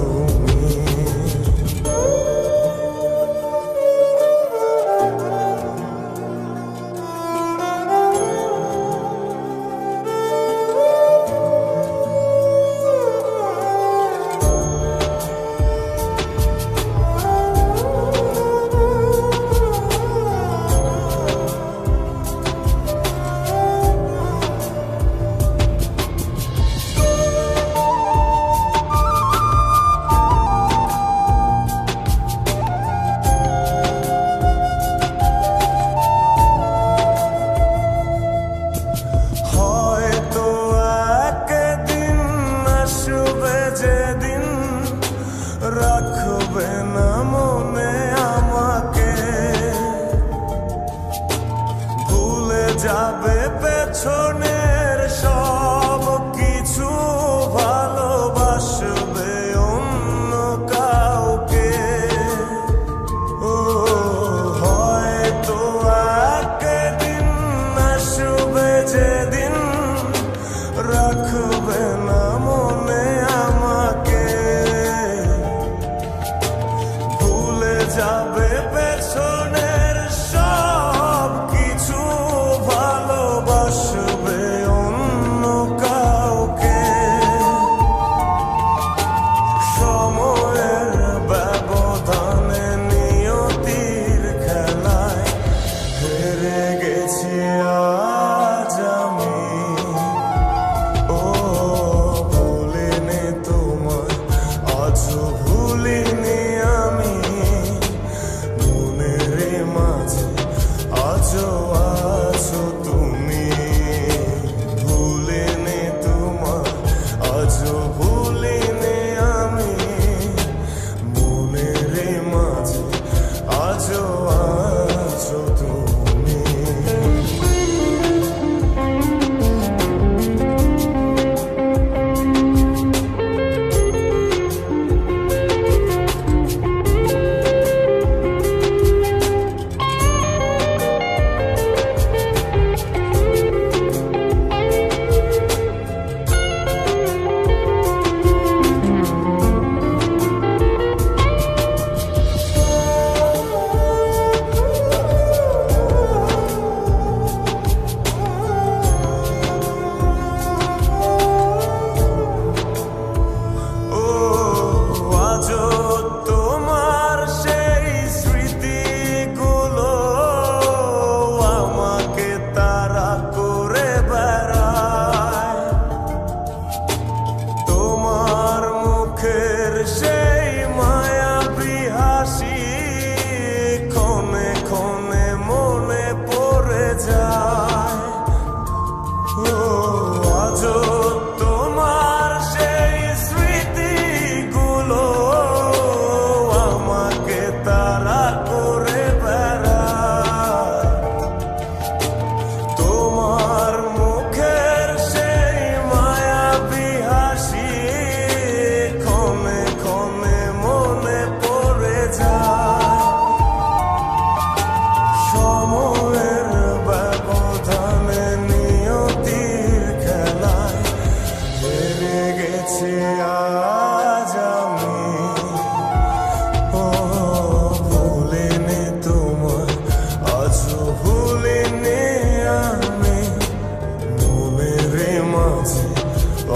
know যেদিন রাখবে না। Ecclesia.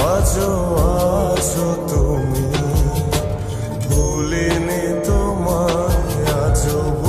আজও আছো তুমি ভুলিনি তোমায় আজও